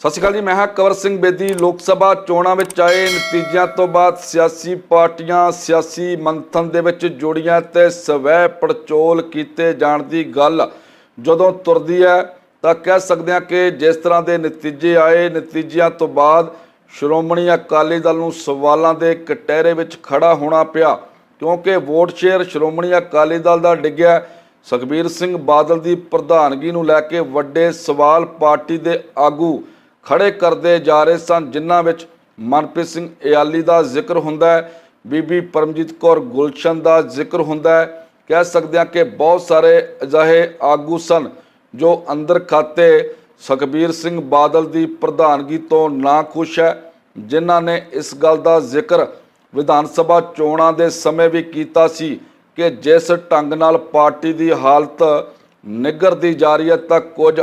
ਸਤਿ ਸ਼੍ਰੀ ਅਕਾਲ ਜੀ, ਮੈਂ ਹਾਂ ਕਵਰ ਸਿੰਘ ਬੇਦੀ। ਲੋਕ ਸਭਾ ਚੋਣਾਂ ਵਿੱਚ ਆਏ। ਨਤੀਜਿਆਂ ਤੋਂ ਬਾਅਦ ਸਿਆਸੀ ਪਾਰਟੀਆਂ ਸਿਆਸੀ ਮੰਥਨ ਦੇ ਵਿੱਚ ਜੁੜੀਆਂ ਤੇ ਸਵੈ ਪੜਚੋਲ ਕੀਤੇ ਜਾਣ ਦੀ ਗੱਲ ਜਦੋਂ ਤੁਰਦੀ ਹੈ, ਤਾਂ ਕਹਿ ਸਕਦੇ ਹਾਂ ਕਿ ਜਿਸ ਤਰ੍ਹਾਂ ਦੇ ਨਤੀਜੇ ਆਏ, ਨਤੀਜਿਆਂ ਤੋਂ ਬਾਅਦ ਸ਼੍ਰੋਮਣੀ ਅਕਾਲੀ ਦਲ ਨੂੰ ਸਵਾਲਾਂ ਦੇ ਕਟਹਿਰੇ ਵਿੱਚ ਖੜਾ ਹੋਣਾ ਪਿਆ, ਕਿਉਂਕਿ ਵੋਟ ਸ਼ੇਅਰ ਸ਼੍ਰੋਮਣੀ ਅਕਾਲੀ ਦਲ ਦਾ ਡਿੱਗਿਆ। ਸੁਖਬੀਰ ਸਿੰਘ ਬਾਦਲ ਦੀ ਪ੍ਰਧਾਨਗੀ ਨੂੰ ਲੈ ਕੇ ਵੱਡੇ ਸਵਾਲ ਪਾਰਟੀ ਦੇ ਆਗੂ ਖੜੇ ਕਰਦੇ ਜਾ ਰਹੇ ਸਨ, ਜਿਨ੍ਹਾਂ ਵਿੱਚ ਮਨਪ੍ਰੀਤ ਸਿੰਘ ਇਆਲੀ ਦਾ ਜ਼ਿਕਰ ਹੁੰਦਾ ਹੈ, ਬੀਬੀ ਪਰਮਜੀਤ ਕੌਰ ਗੁਲਸ਼ਨ ਦਾ ਜ਼ਿਕਰ ਹੁੰਦਾ ਹੈ। ਕਹਿ ਸਕਦੇ ਹਾਂ ਕਿ ਬਹੁਤ ਸਾਰੇ ਅਜਿਹੇ ਆਗੂ ਸਨ, ਜੋ ਅੰਦਰ ਖਾਤੇ ਸੁਖਬੀਰ ਸਿੰਘ ਬਾਦਲ ਦੀ ਪ੍ਰਧਾਨਗੀ ਤੋਂ ਨਾ ਖੁਸ਼ ਹੈ, ਜਿਨ੍ਹਾਂ ਨੇ ਇਸ ਗੱਲ ਦਾ ਜ਼ਿਕਰ ਵਿਧਾਨ ਸਭਾ ਚੋਣਾਂ ਦੇ ਸਮੇਂ ਵੀ ਕੀਤਾ ਸੀ ਕਿ ਜਿਸ ਢੰਗ ਨਾਲ ਪਾਰਟੀ ਦੀ ਹਾਲਤ ਨਿੱਘਰਦੀ ਜਾ ਰਹੀ ਹੈ, ਤਾਂ ਕੁਝ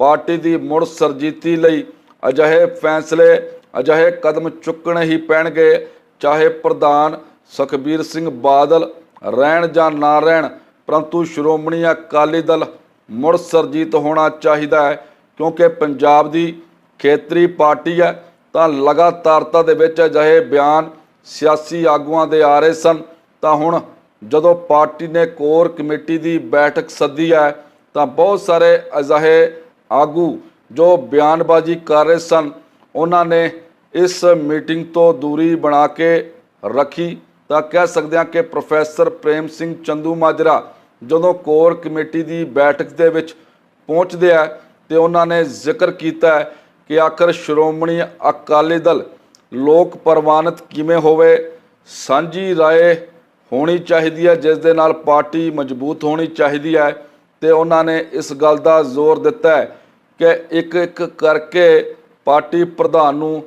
ਪਾਰਟੀ ਦੀ ਮੁੜ ਸਰਜੀਤੀ ਲਈ ਅਜਿਹੇ ਫੈਸਲੇ, ਅਜਿਹੇ ਕਦਮ ਚੁੱਕਣੇ ਹੀ ਪੈਣਗੇ। ਚਾਹੇ ਪ੍ਰਧਾਨ ਸੁਖਬੀਰ ਸਿੰਘ ਬਾਦਲ ਰਹਿਣ ਜਾਂ ਨਾ ਰਹਿਣ, ਪਰੰਤੂ ਸ਼੍ਰੋਮਣੀ ਅਕਾਲੀ ਦਲ ਮੁੜ ਸਰਜੀਤ ਹੋਣਾ ਚਾਹੀਦਾ ਹੈ, ਕਿਉਂਕਿ ਪੰਜਾਬ ਦੀ ਖੇਤਰੀ ਪਾਰਟੀ ਹੈ, ਤਾਂ ਲਗਾਤਾਰਤਾ ਦੇ ਵਿੱਚ ਅਜਿਹੇ ਬਿਆਨ ਸਿਆਸੀ ਆਗੂਆਂ ਦੇ ਆ ਰਹੇ ਸਨ। ਤਾਂ ਹੁਣ ਜਦੋਂ ਪਾਰਟੀ ਨੇ ਕੋਰ ਕਮੇਟੀ ਦੀ ਬੈਠਕ ਸੱਦੀ ਹੈ, ਤਾਂ ਬਹੁਤ ਸਾਰੇ ਅਜਿਹੇ ਆਗੂ ਜੋ ਬਿਆਨਬਾਜ਼ੀ ਕਰ ਰਹੇ ਸਨ, ਉਹਨਾਂ ਨੇ ਇਸ ਮੀਟਿੰਗ ਤੋਂ ਦੂਰੀ ਬਣਾ ਕੇ ਰੱਖੀ ਤਾਂ ਕਹਿ ਸਕਦੇ ਹਾਂ ਕਿ ਪ੍ਰੋਫੈਸਰ ਪ੍ਰੇਮ ਸਿੰਘ ਚੰਦੂ ਮਾਜਰਾ ਜਦੋਂ ਕੋਰ ਕਮੇਟੀ ਦੀ ਬੈਠਕ ਦੇ ਵਿੱਚ ਪਹੁੰਚਦੇ ਆ ਤੇ ਉਹਨਾਂ ਨੇ ਜ਼ਿਕਰ ਕੀਤਾ ਹੈ ਕਿ ਆਖਰ ਸ਼੍ਰੋਮਣੀ ਅਕਾਲੀ ਦਲ ਲੋਕ ਪ੍ਰਵਾਨਿਤ ਕਿਵੇਂ ਹੋਵੇ, ਸਾਂਝੀ ਰਾਏ ਹੋਣੀ ਚਾਹੀਦੀ ਹੈ, ਜਿਸ ਦੇ ਨਾਲ ਪਾਰਟੀ ਮਜ਼ਬੂਤ ਹੋਣੀ ਚਾਹੀਦੀ ਹੈ ਤੇ ਉਹਨਾਂ ਨੇ ਇਸ ਗੱਲ ਦਾ ਜ਼ੋਰ ਦਿੱਤਾ ਹੈ ਕਿ ਇੱਕ ਇੱਕ ਕਰਕੇ ਪਾਰਟੀ ਪ੍ਰਧਾਨ ਨੂੰ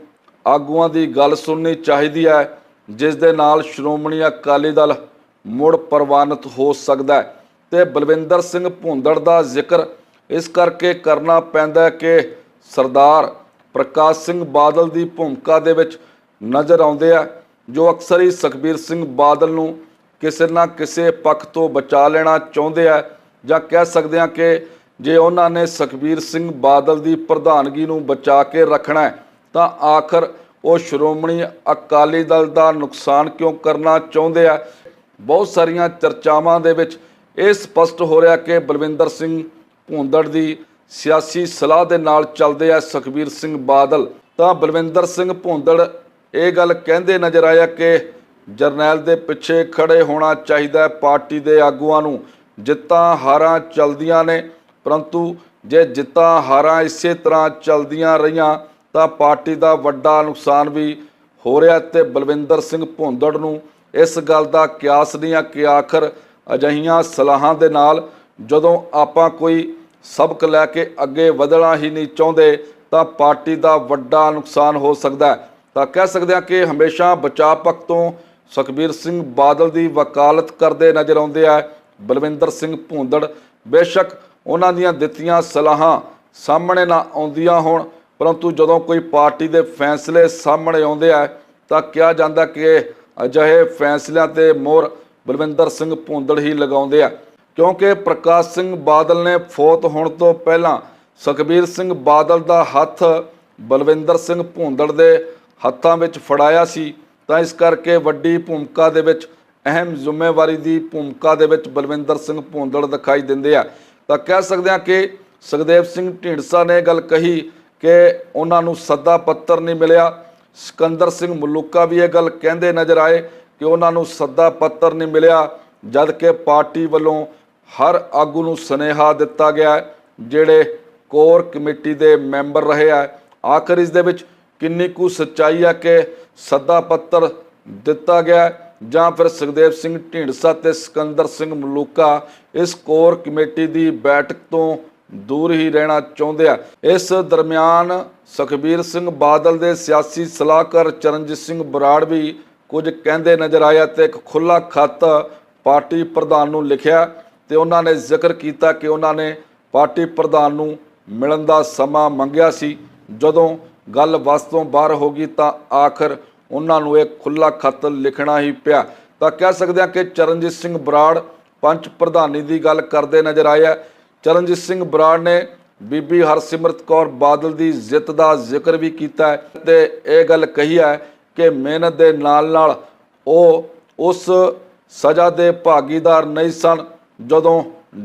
ਆਗੂਆਂ ਦੀ ਗੱਲ ਸੁਣਨੀ ਚਾਹੀਦੀ ਹੈ, ਜਿਸ ਦੇ ਨਾਲ ਸ਼੍ਰੋਮਣੀ ਅਕਾਲੀ ਦਲ ਮੁੜ ਪ੍ਰਵਾਨਿਤ ਹੋ ਸਕਦਾ ਹੈ। ਤੇ ਬਲਵਿੰਦਰ ਸਿੰਘ ਭੁੰਦੜ ਦਾ ਜ਼ਿਕਰ ਇਸ ਕਰਕੇ ਕਰਨਾ ਪੈਂਦਾ ਹੈ ਕਿ ਸਰਦਾਰ ਪ੍ਰਕਾਸ਼ ਸਿੰਘ ਬਾਦਲ ਦੀ ਭੂਮਿਕਾ ਦੇ ਵਿੱਚ ਨਜ਼ਰ ਆਉਂਦੇ ਆ, ਜੋ ਅਕਸਰ ਹੀ ਸੁਖਬੀਰ ਸਿੰਘ ਬਾਦਲ ਨੂੰ ਕਿਸੇ ਨਾ ਕਿਸੇ ਪੱਖ ਤੋਂ ਬਚਾ ਲੈਣਾ ਚਾਹੁੰਦੇ ਆ ਜਾਂ ਕਹਿ ਸਕਦੇ ਆ ਕਿ ਜੇ ਉਹਨਾਂ ਨੇ ਸੁਖਬੀਰ ਸਿੰਘ ਬਾਦਲ ਦੀ ਪ੍ਰਧਾਨਗੀ ਨੂੰ ਬਚਾ ਕੇ ਰੱਖਣਾ ਹੈ, ਤਾਂ ਆਖਰ ਉਹ ਸ਼੍ਰੋਮਣੀ ਅਕਾਲੀ ਦਲ ਦਾ ਨੁਕਸਾਨ ਕਿਉਂ ਕਰਨਾ ਚਾਹੁੰਦੇ ਆ? ਬਹੁਤ ਸਾਰੀਆਂ ਚਰਚਾਵਾਂ ਦੇ ਵਿੱਚ ਇਹ ਸਪਸ਼ਟ ਹੋ ਰਿਹਾ ਕਿ ਬਲਵਿੰਦਰ ਸਿੰਘ ਭੁੰਦੜ ਦੀ ਸਿਆਸੀ ਸਲਾਹ ਦੇ ਨਾਲ ਚੱਲਦੇ ਆ ਸੁਖਬੀਰ ਸਿੰਘ ਬਾਦਲ। ਤਾਂ ਬਲਵਿੰਦਰ ਸਿੰਘ ਭੁੰਦੜ ਇਹ ਗੱਲ ਕਹਿੰਦੇ ਨਜ਼ਰ ਆਇਆ ਕਿ ਜਰਨੈਲ ਦੇ ਪਿੱਛੇ ਖੜੇ ਹੋਣਾ ਚਾਹੀਦਾ ਪਾਰਟੀ ਦੇ ਆਗੂਆਂ ਨੂੰ। ਜਿੱਤਾਂ ਹਾਰਾਂ ਚੱਲਦੀਆਂ ਨੇ। ਪਰੰਤੂ ਜੇ ਜਿੱਤਾਂ ਹਾਰਾਂ ਇਸੇ ਤਰ੍ਹਾਂ ਚੱਲਦੀਆਂ ਰਹੀਆਂ, ਤਾਂ ਪਾਰਟੀ ਦਾ ਵੱਡਾ ਨੁਕਸਾਨ ਵੀ ਹੋ ਰਿਹਾ ਤੇ ਬਲਵਿੰਦਰ ਸਿੰਘ ਭੁੰਦੜ ਨੂੰ ਇਸ ਗੱਲ ਦਾ ਕਿਆਸ ਨਹੀਂ ਆ ਕਿ ਆਖਰ ਅਜਹੀਆਂ ਸਲਾਹਾਂ ਦੇ ਨਾਲ ਜਦੋਂ ਆਪਾਂ ਕੋਈ ਸਬਕ ਲੈ ਕੇ ਅੱਗੇ ਵਧਣਾ ਹੀ ਨਹੀਂ ਚਾਹੁੰਦੇ, ਤਾਂ ਪਾਰਟੀ ਦਾ ਵੱਡਾ ਨੁਕਸਾਨ ਹੋ ਸਕਦਾ ਤਾਂ ਕਹਿ ਸਕਦੇ ਹਾਂ ਕਿ ਹਮੇਸ਼ਾ ਬਚਾਅ ਪੱਖ ਤੋਂ ਸੁਖਬੀਰ ਸਿੰਘ ਬਾਦਲ ਦੀ ਵਕਾਲਤ ਕਰਦੇ ਨਜ਼ਰ ਆਉਂਦੇ ਆ। ਬਲਵਿੰਦਰ ਸਿੰਘ ਭੁੰਦੜ ਬੇਸ਼ੱਕ ਉਹਨਾਂ ਦੀਆਂ ਦਿੱਤੀਆਂ ਸਲਾਹਾਂ ਸਾਹਮਣੇ ਨਾ ਆਉਂਦੀਆਂ ਹੋਣ। ਪਰੰਤੂ ਜਦੋਂ ਕੋਈ ਪਾਰਟੀ ਦੇ ਫੈਸਲੇ ਸਾਹਮਣੇ ਆਉਂਦੇ ਆ, ਤਾਂ ਕਿਹਾ ਜਾਂਦਾ ਕਿ ਅਜਿਹੇ ਫੈਸਲਿਆਂ ਤੇ ਮੋਹਰ ਬਲਵਿੰਦਰ ਸਿੰਘ ਭੁੰਦੜ ਹੀ ਲਗਾਉਂਦੇ ਆ। ਕਿਉਂਕਿ ਪ੍ਰਕਾਸ਼ ਸਿੰਘ ਬਾਦਲ ਨੇ ਫੌਤ ਹੋਣ ਤੋਂ ਪਹਿਲਾਂ ਸੁਖਬੀਰ ਸਿੰਘ ਬਾਦਲ ਦਾ ਹੱਥ ਬਲਵਿੰਦਰ ਸਿੰਘ ਭੁੰਦੜ ਦੇ ਹੱਥਾਂ ਵਿੱਚ ਫੜਾਇਆ ਸੀ, ਤਾਂ ਇਸ ਕਰਕੇ ਵੱਡੀ ਭੂਮਿਕਾ ਦੇ ਵਿੱਚ, ਅਹਿਮ ਜ਼ਿੰਮੇਵਾਰੀ ਦੀ ਭੂਮਿਕਾ ਦੇ ਵਿੱਚ ਬਲਵਿੰਦਰ ਸਿੰਘ ਭੁੰਦੜ ਦਿਖਾਈ ਦਿੰਦੇ ਆ। ਤਾਂ ਕਹਿ ਸਕਦੇ ਹਾਂ ਕਿ ਸੁਖਦੇਵ ਸਿੰਘ ਢੀਂਡਸਾ ਨੇ ਇਹ ਗੱਲ ਕਹੀ ਕਿ ਉਹਨਾਂ ਨੂੰ ਸੱਦਾ ਪੱਤਰ ਨਹੀਂ ਮਿਲਿਆ। ਸਿਕੰਦਰ ਸਿੰਘ ਮਲੂਕਾ ਵੀ ਇਹ ਗੱਲ ਕਹਿੰਦੇ ਨਜ਼ਰ ਆਏ ਕਿ ਉਹਨਾਂ ਨੂੰ ਸੱਦਾ ਪੱਤਰ ਨਹੀਂ ਮਿਲਿਆ ਜਦ ਕਿ ਪਾਰਟੀ ਵੱਲੋਂ ਹਰ ਆਗੂ ਨੂੰ ਸੁਨੇਹਾ ਦਿੱਤਾ ਗਿਆ ਜਿਹੜੇ ਕੋਰ ਕਮੇਟੀ ਦੇ ਮੈਂਬਰ ਰਹੇ ਆ। ਆਖਰ ਇਸ ਦੇ ਵਿੱਚ ਕਿੰਨੀ ਕੁ ਸੱਚਾਈ ਹੈ ਕਿ ਸੱਦਾ ਪੱਤਰ ਦਿੱਤਾ ਗਿਆ ਜਾਂ ਫਿਰ ਸੁਖਦੇਵ ਸਿੰਘ ਢੀਂਡਸਾ ਤੇ ਸਿਕੰਦਰ ਸਿੰਘ ਮਲੂਕਾ ਇਸ ਕੋਰ ਕਮੇਟੀ ਦੀ ਬੈਠਕ ਤੋਂ ਦੂਰ ਹੀ ਰਹਿਣਾ ਚਾਹੁੰਦੇ ਆ। ਇਸ ਦਰਮਿਆਨ ਸੁਖਬੀਰ ਸਿੰਘ ਬਾਦਲ ਦੇ ਸਿਆਸੀ ਸਲਾਹਕਾਰ ਚਰਨਜੀਤ ਸਿੰਘ ਬਰਾੜ ਵੀ ਕੁਝ ਕਹਿੰਦੇ ਨਜ਼ਰ ਆਇਆ ਤੇ ਇੱਕ ਖੁੱਲਾ ਖੱਤ ਪਾਰਟੀ ਪ੍ਰਧਾਨ ਨੂੰ ਲਿਖਿਆ ਤੇ ਉਹਨਾਂ ਨੇ ਜ਼ਿਕਰ ਕੀਤਾ ਕਿ ਉਹਨਾਂ ਨੇ ਪਾਰਟੀ ਪ੍ਰਧਾਨ ਨੂੰ ਮਿਲਣ ਦਾ ਸਮਾਂ ਮੰਗਿਆ ਸੀ। ਜਦੋਂ ਗੱਲ ਵਸ ਤੋਂ ਬਾਹਰ ਹੋ ਗਈ ਤਾਂ ਆਖਰ ਉਹਨਾਂ ਨੂੰ ਇਹ ਖੁੱਲਾ ਖੱਤ ਲਿਖਣਾ ਹੀ ਪਿਆ। ਤਾਂ ਕਹਿ ਸਕਦੇ ਹਾਂ ਕਿ ਚਰਨਜੀਤ ਸਿੰਘ ਬਰਾੜ ਪੰਚ ਪ੍ਰਧਾਨੀ ਦੀ ਗੱਲ ਕਰਦੇ ਨਜ਼ਰ ਆਇਆ ਚਰਨਜੀਤ ਸਿੰਘ ਬਰਾੜ ਨੇ ਬੀਬੀ ਹਰਸਿਮਰਤ ਕੌਰ ਬਾਦਲ ਦੀ ਜਿੱਤ ਦਾ ਜ਼ਿਕਰ ਵੀ ਕੀਤਾ ਹੈ ਤੇ ਇਹ ਗੱਲ ਕਹੀ ਹੈ ਕਿ ਮਿਹਨਤ ਦੇ ਨਾਲ ਨਾਲ ਉਹ ਉਸ ਸਜ਼ਾ ਦੇ ਭਾਗੀਦਾਰ ਨਹੀਂ ਸਨ, ਜਦੋਂ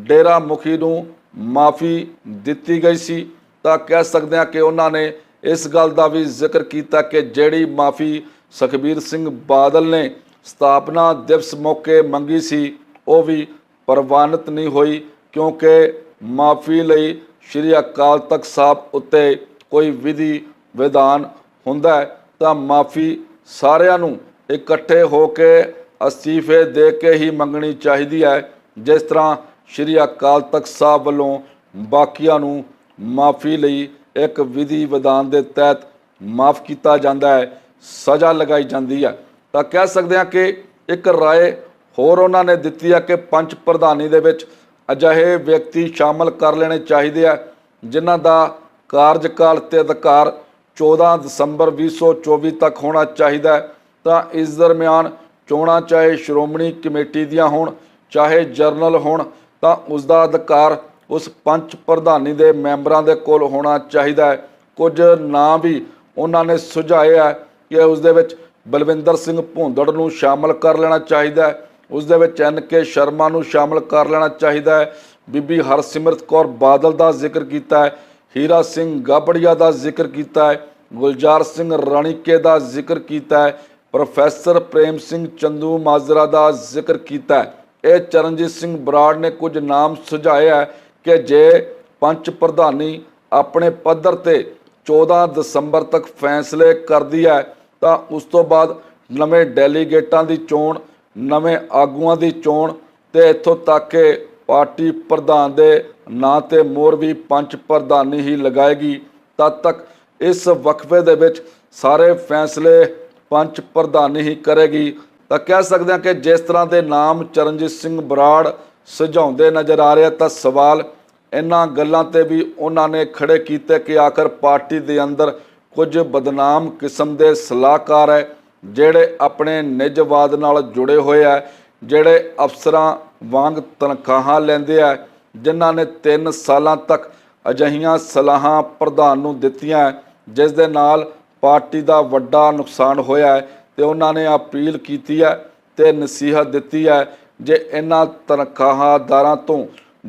ਡੇਰਾ ਮੁਖੀ ਨੂੰ ਮਾਫੀ ਦਿੱਤੀ ਗਈ ਸੀ। ਤਾਂ ਕਹਿ ਸਕਦੇ ਹਾਂ ਕਿ ਉਹਨਾਂ ਨੇ ਇਸ ਗੱਲ ਦਾ ਵੀ ਜ਼ਿਕਰ ਕੀਤਾ ਕਿ ਜਿਹੜੀ ਮਾਫੀ ਸੁਖਬੀਰ ਸਿੰਘ ਬਾਦਲ ਨੇ ਸਥਾਪਨਾ ਦਿਵਸ ਮੌਕੇ ਮੰਗੀ ਸੀ ਉਹ ਵੀ ਪ੍ਰਵਾਨਿਤ ਨਹੀਂ ਹੋਈ ਕਿਉਂਕਿ ਮਾਫੀ ਲਈ ਸ਼੍ਰੀ ਅਕਾਲ ਤਖਤ ਸਾਹਿਬ ਉੱਤੇ ਕੋਈ ਵਿਧੀ, ਵਿਧਾਨ ਹੁੰਦਾ ਤਾਂ ਮਾਫੀ ਸਾਰਿਆਂ ਨੂੰ ਇਕੱਠੇ ਹੋ ਕੇ ਅਸਤੀਫੇ ਦੇ ਕੇ ਹੀ ਮੰਗਣੀ ਚਾਹੀਦੀ ਹੈ, ਜਿਸ ਤਰ੍ਹਾਂ ਸ਼੍ਰੀ ਅਕਾਲ ਤਖਤ ਸਾਹਿਬ ਵੱਲੋਂ ਬਾਕੀਆਂ ਨੂੰ ਮਾਫੀ ਲਈ ਇੱਕ ਵਿਧੀ, ਵਿਧਾਨ ਦੇ ਤਹਿਤ ਮਾਫ ਕੀਤਾ ਜਾਂਦਾ ਹੈ, ਸਜ਼ਾ ਲਗਾਈ ਜਾਂਦੀ ਹੈ। ਤਾਂ ਕਹਿ ਸਕਦੇ ਹਾਂ ਕਿ ਇੱਕ ਰਾਏ ਹੋਰ ਉਹਨਾਂ ਨੇ ਦਿੱਤੀ ਹੈ ਕਿ ਪੰਚ ਪ੍ਰਧਾਨੀ ਦੇ ਵਿੱਚ ਅਜਿਹੇ ਵਿਅਕਤੀ ਸ਼ਾਮਲ ਕਰ ਲੈਣੇ ਚਾਹੀਦੇ ਆ, ਜਿਨ੍ਹਾਂ ਦਾ ਕਾਰਜਕਾਲ ਤੇ ਅਧਿਕਾਰ 14 ਦਸੰਬਰ 2024 ਤੱਕ ਹੋਣਾ ਚਾਹੀਦਾ ਹੈ। ਤਾਂ ਇਸ ਦਰਮਿਆਨ ਚੋਣਾਂ ਚਾਹੇ ਸ਼੍ਰੋਮਣੀ ਕਮੇਟੀ ਦੀਆਂ ਹੋਣ, ਚਾਹੇ ਜਰਨਲ ਹੋਣ, ਤਾਂ ਉਸ ਦਾ ਅਧਿਕਾਰ ਉਸ ਪੰਚ ਪ੍ਰਧਾਨੀ ਦੇ ਮੈਂਬਰਾਂ ਦੇ ਕੋਲ ਹੋਣਾ ਚਾਹੀਦਾ ਹੈ। ਕੁਝ ਨਾਂ ਵੀ ਉਹਨਾਂ ਨੇ ਸੁਝਾਏ ਹੈ ਕਿ ਉਸ ਦੇ ਵਿੱਚ ਬਲਵਿੰਦਰ ਸਿੰਘ ਭੁੰਦੜ ਨੂੰ ਸ਼ਾਮਲ ਕਰ ਲੈਣਾ ਚਾਹੀਦਾ ਹੈ। ਉਸ ਦੇ ਵਿੱਚ ਐਨ ਕੇ ਸ਼ਰਮਾ ਨੂੰ ਸ਼ਾਮਲ ਕਰ ਲੈਣਾ ਚਾਹੀਦਾ ਹੈ। ਬੀਬੀ ਹਰਸਿਮਰਤ ਕੌਰ ਬਾਦਲ ਦਾ ਜ਼ਿਕਰ ਕੀਤਾ ਹੈ। ਹੀਰਾ ਸਿੰਘ ਗਾਬੜੀਆ ਦਾ ਜ਼ਿਕਰ ਕੀਤਾ ਹੈ। ਗੁਲਜ਼ਾਰ ਸਿੰਘ ਰਾਣੀਕੇ ਦਾ ਜ਼ਿਕਰ ਕੀਤਾ ਹੈ। ਪ੍ਰੋਫੈਸਰ ਪ੍ਰੇਮ ਸਿੰਘ ਚੰਦੂ ਮਾਜਰਾ ਦਾ ਜ਼ਿਕਰ ਕੀਤਾ ਹੈ। ਇਹ ਚਰਨਜੀਤ ਸਿੰਘ ਬਰਾੜ ਨੇ ਕੁਝ ਨਾਮ ਸੁਝਾਇਆ ਕਿ ਜੇ ਪੰਚ ਪ੍ਰਧਾਨੀ ਆਪਣੇ ਪੱਧਰ ਤੇ 14 ਦਸੰਬਰ ਤੱਕ ਫੈਸਲੇ ਕਰਦੀ ਹੈ ਤਾਂ ਉਸ ਤੋਂ ਬਾਅਦ ਨਵੇਂ ਡੈਲੀਗੇਟਾਂ ਦੀ ਚੋਣ ਨਵੇਂ ਆਗੂਆਂ ਦੀ ਚੋਣ ਤੇ ਇੱਥੋਂ ਤੱਕ ਕਿ ਪਾਰਟੀ ਪ੍ਰਧਾਨ ਦੇ ਨਾਂ ਤੇ ਮੋਰ ਵੀ ਪੰਚ ਪ੍ਰਧਾਨੀ ਹੀ ਲਗਾਏਗੀ। ਤਦ ਤੱਕ ਇਸ ਵਕਫੇ ਦੇ ਵਿੱਚ ਸਾਰੇ ਫੈਸਲੇ ਪੰਚ ਪ੍ਰਧਾਨੀ ਹੀ ਕਰੇਗੀ। ਤਾਂ ਕਹਿ ਸਕਦੇ ਹਾਂ ਕਿ ਜਿਸ ਤਰ੍ਹਾਂ ਦੇ ਨਾਮ ਚਰਨਜੀਤ ਸਿੰਘ ਬਰਾੜ ਸੁਝਾਉਂਦੇ ਨਜ਼ਰ ਆ ਰਿਹਾ ਤਾਂ ਸਵਾਲ ਇਹਨਾਂ ਗੱਲਾਂ ਤੇ ਵੀ ਉਹਨਾਂ ਨੇ ਖੜੇ ਕੀਤੇ ਕਿ ਆਖਰ ਪਾਰਟੀ ਦੇ ਅੰਦਰ ਕੁਝ ਬਦਨਾਮ ਕਿਸਮ ਦੇ ਸਲਾਹਕਾਰ ਹੈ। ਜਿਹੜੇ ਆਪਣੇ ਨਿਜਵਾਦ ਨਾਲ ਜੁੜੇ ਹੋਏ ਆ ਜਿਹੜੇ ਅਫਸਰਾਂ ਵਾਂਗ ਤਨਖਾਹਾਂ ਲੈਂਦੇ ਆ ਜਿਨ੍ਹਾਂ ਨੇ 3 ਸਾਲਾਂ ਤੱਕ ਅਜਹੀਆਂ ਸਲਾਹਾਂ ਪ੍ਰਧਾਨ ਨੂੰ ਦਿੱਤੀਆਂ ਹੈ, ਜਿਸ ਦੇ ਨਾਲ ਪਾਰਟੀ ਦਾ ਵੱਡਾ ਨੁਕਸਾਨ ਹੋਇਆ ਹੈ ਤੇ ਉਹਨਾਂ ਨੇ ਅਪੀਲ ਕੀਤੀ ਹੈ ਤੇ ਨਸੀਹਤ ਦਿੱਤੀ ਹੈ ਜੇ ਇਹਨਾਂ ਤਨਖਾਹਦਾਰਾਂ ਤੋਂ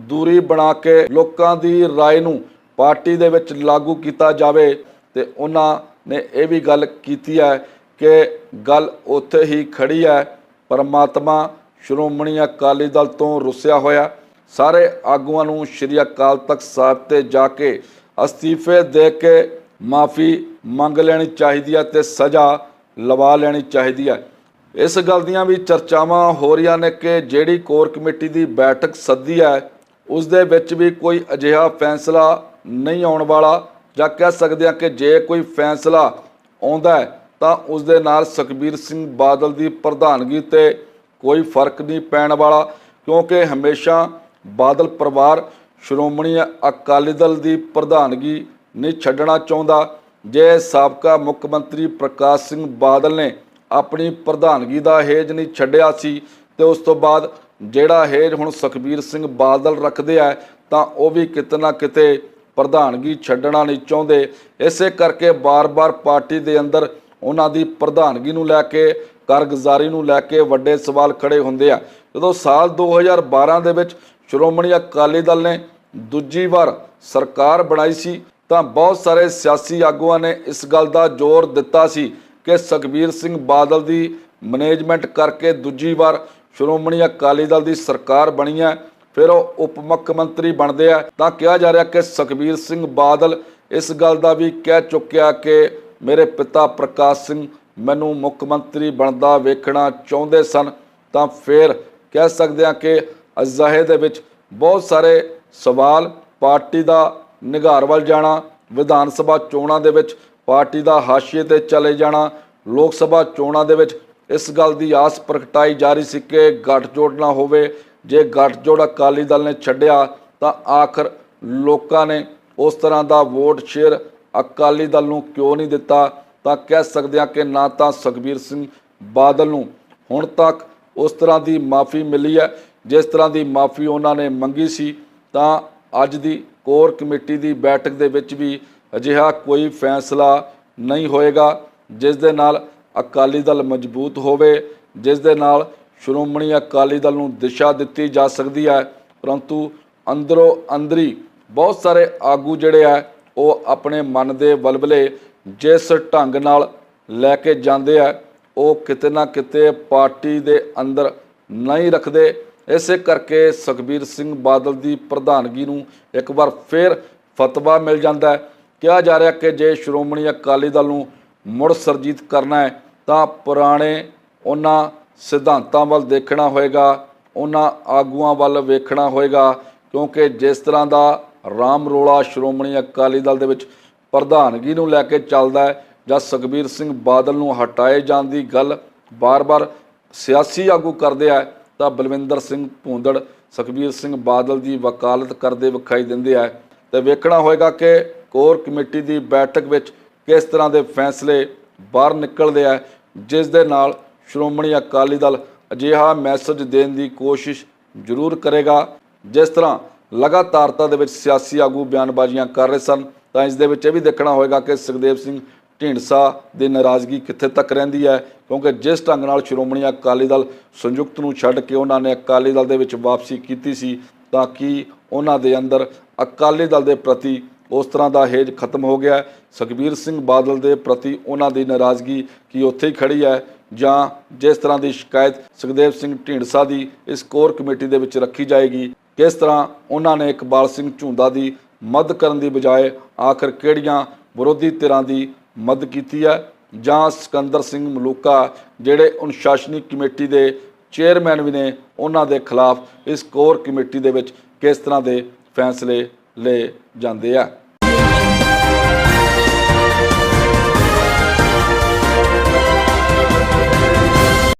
ਦੂਰੀ ਬਣਾ ਕੇ ਲੋਕਾਂ ਦੀ رائے ਨੂੰ ਪਾਰਟੀ ਦੇ ਵਿੱਚ ਲਾਗੂ ਕੀਤਾ ਜਾਵੇ ਤੇ ਉਹਨਾਂ ਨੇ ਇਹ ਵੀ ਗੱਲ ਕੀਤੀ ਹੈ ਕਿ ਗੱਲ ਉੱਥੇ ਹੀ ਖੜੀ ਹੈ। ਪਰਮਾਤਮਾ ਸ਼੍ਰੋਮਣੀ ਅਕਾਲੀ ਦਲ ਤੋਂ ਰੁੱਸਿਆ ਹੋਇਆ। ਸਾਰੇ ਆਗੂਆਂ ਨੂੰ ਸ਼੍ਰੀ ਅਕਾਲ ਤਖਤ ਸਾਹਿਬ ਤੇ ਜਾ ਕੇ ਅਸਤੀਫੇ ਦੇ ਕੇ ਮਾਫੀ ਮੰਗ ਲੈਣੀ ਚਾਹੀਦੀ ਹੈ ਤੇ ਸਜ਼ਾ ਲਵਾ ਲੈਣੀ ਚਾਹੀਦੀ ਹੈ। ਇਸ ਗੱਲ ਦੀਆਂ ਵੀ ਚਰਚਾਵਾਂ ਹੋ ਰਹੀਆਂ ਨੇ ਕਿ ਜਿਹੜੀ ਕੋਰ ਕਮੇਟੀ ਦੀ ਬੈਠਕ ਸੱਦੀ ਹੈ, ਉਸ ਦੇ ਵਿੱਚ ਵੀ ਕੋਈ ਅਜਿਹਾ ਫੈਸਲਾ ਨਹੀਂ ਆਉਣ ਵਾਲਾ ਜਾਂ ਕਹਿ ਸਕਦੇ ਹਾਂ ਕਿ ਜੇ ਕੋਈ ਫੈਸਲਾ ਆਉਂਦਾ ਹੈ ਤਾਂ ਉਸ ਦੇ ਨਾਲ ਸੁਖਬੀਰ ਸਿੰਘ ਬਾਦਲ ਦੀ ਪ੍ਰਧਾਨਗੀ ਤੇ ਕੋਈ ਫ਼ਰਕ ਨਹੀਂ ਪੈਣ ਵਾਲਾ, ਕਿਉਂਕਿ ਹਮੇਸ਼ਾ ਬਾਦਲ ਪਰਿਵਾਰ ਸ਼੍ਰੋਮਣੀ ਅਕਾਲੀ ਦਲ ਦੀ ਪ੍ਰਧਾਨਗੀ ਨਹੀਂ ਛੱਡਣਾ ਚਾਹੁੰਦਾ। ਜੇ ਸਾਬਕਾ ਮੁੱਖ ਮੰਤਰੀ ਪ੍ਰਕਾਸ਼ ਸਿੰਘ ਬਾਦਲ ਨੇ ਆਪਣੀ ਪ੍ਰਧਾਨਗੀ ਦਾ ਹੇਜ ਨਹੀਂ ਛੱਡਿਆ ਸੀ ਤੇ ਉਸ ਤੋਂ ਬਾਅਦ ਜਿਹੜਾ ਹੇਜ ਹੁਣ ਸੁਖਬੀਰ ਸਿੰਘ ਬਾਦਲ ਰੱਖਦੇ ਆ, ਤਾਂ ਉਹ ਵੀ ਕਿਤੇ ਨਾ ਕਿਤੇ ਪ੍ਰਧਾਨਗੀ ਛੱਡਣਾ ਨਹੀਂ ਚਾਹੁੰਦੇ। ਇਸੇ ਕਰਕੇ ਬਾਰ-ਬਾਰ ਪਾਰਟੀ ਦੇ ਅੰਦਰ ਉਹਨਾਂ ਦੀ ਪ੍ਰਧਾਨਗੀ ਨੂੰ ਲੈ ਕੇ, ਕਾਰਗੁਜ਼ਾਰੀ ਨੂੰ ਲੈ ਕੇ ਵੱਡੇ ਸਵਾਲ ਖੜੇ ਹੁੰਦੇ ਆ। ਜਦੋਂ ਸਾਲ 2012 ਦੇ ਵਿੱਚ ਸ਼੍ਰੋਮਣੀ ਅਕਾਲੀ ਦਲ ਨੇ ਦੂਜੀ ਵਾਰ ਸਰਕਾਰ ਬਣਾਈ ਸੀ, ਤਾਂ ਬਹੁਤ ਸਾਰੇ ਸਿਆਸੀ ਆਗੂਆਂ ਨੇ ਇਸ ਗੱਲ ਦਾ ਜ਼ੋਰ ਦਿੱਤਾ ਸੀ ਕਿ ਸੁਖਬੀਰ ਸਿੰਘ ਬਾਦਲ ਦੀ ਮੈਨੇਜਮੈਂਟ ਕਰਕੇ ਦੂਜੀ ਵਾਰ ਸ਼੍ਰੋਮਣੀ ਅਕਾਲੀ ਦਲ ਦੀ ਸਰਕਾਰ ਬਣੀ ਹੈ, ਫਿਰ ਉਹ ਉਪ ਮੁੱਖ ਮੰਤਰੀ ਬਣਦੇ ਆ। ਤਾਂ ਕਿਹਾ ਜਾ ਰਿਹਾ ਕਿ ਸੁਖਬੀਰ ਸਿੰਘ ਬਾਦਲ ਇਸ ਗੱਲ ਦਾ ਵੀ ਕਹਿ ਚੁੱਕਿਆ ਕਿ ਮੇਰੇ ਪਿਤਾ ਪ੍ਰਕਾਸ਼ ਸਿੰਘ ਮੈਨੂੰ ਮੁੱਖ ਮੰਤਰੀ ਬਣਦਾ ਵੇਖਣਾ ਚਾਹੁੰਦੇ ਸਨ, ਤਾਂ ਫਿਰ ਕਹਿ ਸਕਦੇ ਹਾਂ ਕਿ ਅਜ਼ਾਹੇ ਦੇ ਵਿੱਚ ਬਹੁਤ ਸਾਰੇ ਸਵਾਲ ਪਾਰਟੀ ਦਾ ਨਿਗਾਰ ਵੱਲ ਜਾਣਾ, ਵਿਧਾਨ ਸਭਾ ਚੋਣਾਂ ਦੇ ਵਿੱਚ ਪਾਰਟੀ ਦਾ ਹਾਸ਼ੀਏ ਤੇ ਚਲੇ ਜਾਣਾ, ਲੋਕ ਸਭਾ ਚੋਣਾਂ ਦੇ ਵਿੱਚ ਇਸ ਗੱਲ ਦੀ ਆਸ ਪ੍ਰਗਟਾਈ ਜਾ ਰਹੀ ਸੀ ਕਿ ਗੱਠਜੋੜ ਨਾ ਹੋਵੇ। ਜੇ ਗੱਠਜੋੜ ਅਕਾਲੀ ਦਲ ਨੇ ਛੱਡਿਆ, ਤਾਂ ਆਖਰ ਲੋਕਾਂ ਨੇ ਉਸ ਤਰ੍ਹਾਂ ਦਾ ਵੋਟ ਸ਼ੇਅਰ ਅਕਾਲੀ ਦਲ ਨੂੰ ਕਿਉਂ ਨਹੀਂ ਦਿੱਤਾ? ਤਾਂ ਕਹਿ ਸਕਦੇ ਹਾਂ ਕਿ ਨਾ ਤਾਂ ਸੁਖਬੀਰ ਸਿੰਘ ਬਾਦਲ ਨੂੰ। ਹੁਣ ਤੱਕ ਉਸ ਤਰ੍ਹਾਂ ਦੀ ਮਾਫੀ ਮਿਲੀ ਹੈ। ਜਿਸ ਤਰ੍ਹਾਂ ਦੀ ਮਾਫੀ ਉਹਨਾਂ ਨੇ ਮੰਗੀ ਸੀ, ਤਾਂ ਅੱਜ ਦੀ ਕੋਰ ਕਮੇਟੀ ਦੀ ਬੈਠਕ ਦੇ ਵਿੱਚ ਵੀ ਅਜਿਹਾ ਕੋਈ ਫੈਸਲਾ ਨਹੀਂ ਹੋਏਗਾ, ਜਿਸ ਦੇ ਨਾਲ ਅਕਾਲੀ ਦਲ ਮਜ਼ਬੂਤ ਹੋਵੇ, ਜਿਸ ਦੇ ਨਾਲ ਸ਼੍ਰੋਮਣੀ ਅਕਾਲੀ ਦਲ ਨੂੰ ਦਿਸ਼ਾ ਦਿੱਤੀ ਜਾ ਸਕਦੀ ਹੈ। ਪਰੰਤੂ ਅੰਦਰੋਂ ਅੰਦਰੀ ਬਹੁਤ ਸਾਰੇ ਆਗੂ ਜਿਹੜੇ ਆ ਉਹ ਆਪਣੇ ਮਨ ਦੇ ਬਲਬਲੇ ਜਿਸ ਢੰਗ ਨਾਲ ਲੈ ਕੇ ਜਾਂਦੇ ਆ, ਉਹ ਕਿਤੇ ਨਾ ਕਿਤੇ ਪਾਰਟੀ ਦੇ ਅੰਦਰ ਨਹੀਂ ਰੱਖਦੇ। ਇਸੇ ਕਰਕੇ ਸੁਖਬੀਰ ਸਿੰਘ ਬਾਦਲ ਦੀ ਪ੍ਰਧਾਨਗੀ ਨੂੰ ਇੱਕ ਵਾਰ ਫਿਰ ਫਤਵਾ ਮਿਲ ਜਾਂਦਾ ਹੈ। ਕਿਹਾ ਜਾ ਰਿਹਾ ਕਿ ਜੇ ਸ਼੍ਰੋਮਣੀ ਅਕਾਲੀ ਦਲ ਨੂੰ ਮੁੜ ਸਰਜੀਤ ਕਰਨਾ ਹੈ, ਤਾਂ ਪੁਰਾਣੇ ਉਹਨਾਂ ਸਿਧਾਂਤਾਂ ਵੱਲ ਦੇਖਣਾ ਹੋਏਗਾ, ਉਹਨਾਂ ਆਗੂਆਂ ਵੱਲ ਵੇਖਣਾ ਹੋਏਗਾ, ਕਿਉਂਕਿ ਜਿਸ ਤਰ੍ਹਾਂ ਦਾ ਰਾਮ ਰੋਲਾ ਸ਼੍ਰੋਮਣੀ ਅਕਾਲੀ ਦਲ ਦੇ ਵਿੱਚ ਪ੍ਰਧਾਨਗੀ ਨੂੰ ਲੈ ਕੇ ਚੱਲਦਾ ਹੈ ਜਾਂ ਸੁਖਬੀਰ ਸਿੰਘ ਬਾਦਲ ਨੂੰ ਹਟਾਏ ਜਾਣ ਦੀ ਗੱਲ ਬਾਰ-ਬਾਰ ਸਿਆਸੀ ਆਗੂ ਕਰਦੇ ਆ, ਤਾਂ ਬਲਵਿੰਦਰ ਸਿੰਘ ਭੂੰਦੜ ਸੁਖਬੀਰ ਸਿੰਘ ਬਾਦਲ ਦੀ ਵਕਾਲਤ ਕਰਦੇ ਵਿਖਾਈ ਦਿੰਦੇ ਆ। ਤੇ ਵੇਖਣਾ ਹੋਏਗਾ ਕਿ ਕੋਰ ਕਮੇਟੀ ਦੀ ਬੈਠਕ ਵਿੱਚ ਕਿਸ ਤਰ੍ਹਾਂ ਦੇ ਫੈਸਲੇ ਬਾਹਰ ਨਿਕਲਦੇ ਆ, ਜਿਸ ਦੇ ਨਾਲ ਸ਼੍ਰੋਮਣੀ ਅਕਾਲੀ ਦਲ ਅਜਿਹਾ ਮੈਸੇਜ ਦੇਣ ਦੀ ਕੋਸ਼ਿਸ਼ ਜ਼ਰੂਰ ਕਰੇਗਾ, ਜਿਸ ਤਰ੍ਹਾਂ ਲਗਾਤਾਰਤਾ ਦੇ ਵਿੱਚ ਸਿਆਸੀ ਆਗੂ ਬਿਆਨਬਾਜ਼ੀਆਂ ਕਰ ਰਹੇ ਸਨ, ਤਾਂ ਇਸ ਦੇ ਵਿੱਚ ਇਹ ਵੀ ਦੇਖਣਾ ਹੋਏਗਾ ਕਿ ਸੁਖਦੇਵ ਸਿੰਘ ਢੀਂਡਸਾ ਦੀ ਨਾਰਾਜ਼ਗੀ ਕਿੱਥੇ ਤੱਕ ਰਹਿੰਦੀ ਹੈ, ਕਿਉਂਕਿ ਜਿਸ ਢੰਗ ਨਾਲ ਸ਼੍ਰੋਮਣੀ ਅਕਾਲੀ ਦਲ ਸੰਯੁਕਤ ਨੂੰ ਛੱਡ ਕੇ ਉਹਨਾਂ ਨੇ ਅਕਾਲੀ ਦਲ ਦੇ ਵਿੱਚ ਵਾਪਸੀ ਕੀਤੀ ਸੀ, ਤਾਂ ਕਿ ਉਹਨਾਂ ਦੇ ਅੰਦਰ ਅਕਾਲੀ ਦਲ ਦੇ ਪ੍ਰਤੀ ਉਸ ਤਰ੍ਹਾਂ ਦਾ ਹੇਜ ਖਤਮ ਹੋ ਗਿਆ ਸੁਖਬੀਰ ਸਿੰਘ ਬਾਦਲ ਦੇ ਪ੍ਰਤੀ ਉਹਨਾਂ ਦੀ ਨਾਰਾਜ਼ਗੀ ਕੀ ਉੱਥੇ ਹੀ ਖੜੀ ਹੈ? ਜਾਂ ਜਿਸ ਤਰ੍ਹਾਂ ਦੀ ਸ਼ਿਕਾਇਤ ਸੁਖਦੇਵ ਸਿੰਘ ਢੀਂਡਸਾ ਦੀ ਇਸ ਕੋਰ ਕਮੇਟੀ ਦੇ ਵਿੱਚ ਰੱਖੀ ਜਾਏਗੀ ਕਿਸ ਤਰ੍ਹਾਂ ਉਹਨਾਂ ਨੇ ਇਕਬਾਲ ਸਿੰਘ ਝੁੰਦਾ ਦੀ ਮਦਦ ਕਰਨ ਦੀ ਬਜਾਏ ਆਖਰ ਕਿਹੜੀਆਂ ਵਿਰੋਧੀ ਧਿਰਾਂ ਦੀ ਮਦਦ ਕੀਤੀ ਹੈ? ਜਾਂ ਸਿਕੰਦਰ ਸਿੰਘ ਮਲੂਕਾ, ਜਿਹੜੇ ਅਨੁਸ਼ਾਸਨੀ ਕਮੇਟੀ ਦੇ ਚੇਅਰਮੈਨ ਵੀ ਨੇ, ਉਹਨਾਂ ਦੇ ਖਿਲਾਫ ਇਸ ਕੋਰ ਕਮੇਟੀ ਦੇ ਵਿੱਚ ਕਿਸ ਤਰ੍ਹਾਂ ਦੇ ਫੈਸਲੇ ਲਏ ਜਾਂਦੇ ਆ?